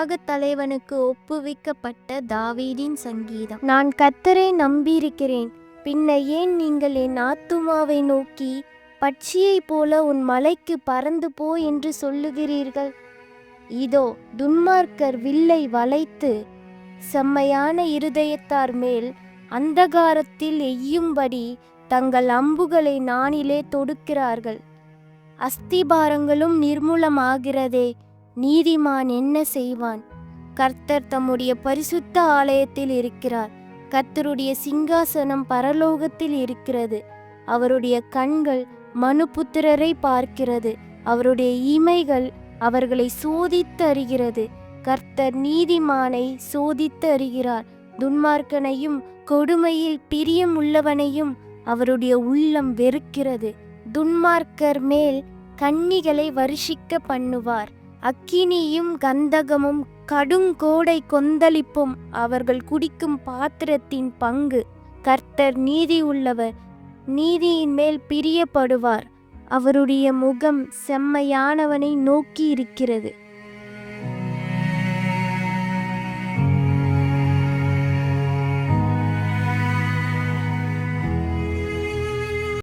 உலகத் தலைவனுக்கு ஒப்புவிக்கப்பட்ட தாவீதின் சங்கீதம். நான் கத்தரை நம்பியிருக்கிறேன். பின்ன ஏன் நீங்கள் என் ஆத்துமாவை நோக்கி பட்சியைப் போல உன் மலைக்கு பறந்து போ என்று சொல்லுகிறீர்கள்? இதோ துன்மார்க்கர் வில்லை வளைத்து செம்மையான இருதயத்தார் மேல் அந்தகாரத்தில் எய்யும்படி தங்கள் அம்புகளை நானிலே தொடுக்கிறார்கள். அஸ்திபாரங்களும் நிர்மூலமாகிறதே. நீதிமான் என்ன செய்வான்? கர்த்தர் தம்முடைய பரிசுத்த ஆலயத்தில் இருக்கிறார். கர்த்தருடைய சிங்காசனம் பரலோகத்தில் இருக்கிறது. அவருடைய கண்கள் மனுபுத்திரரை பார்க்கிறது. அவருடைய இமைகள் அவர்களை சோதித்து அறிகிறது கர்த்தர் நீதிமானை சோதித்து அறிகிறார் துன்மார்க்கனையும் கொடுமையில் பிரியம் உள்ளவனையும் அவருடைய உள்ளம் வெறுக்கிறது. துன்மார்க்கர் மேல் கன்னிகளை வருஷிக்க பண்ணுவார். அக்கினியும் கந்தகமும் கடுங்கோடை கொந்தளிப்பும் அவர்கள் குடிக்கும் பாத்திரத்தின் பங்கு. கர்த்தர் நீதி உள்ளவர் நீதியின் மேல் பிரியப்படுவார். அவருடைய முகம் செம்மையானவனை நோக்கி இருக்கிறது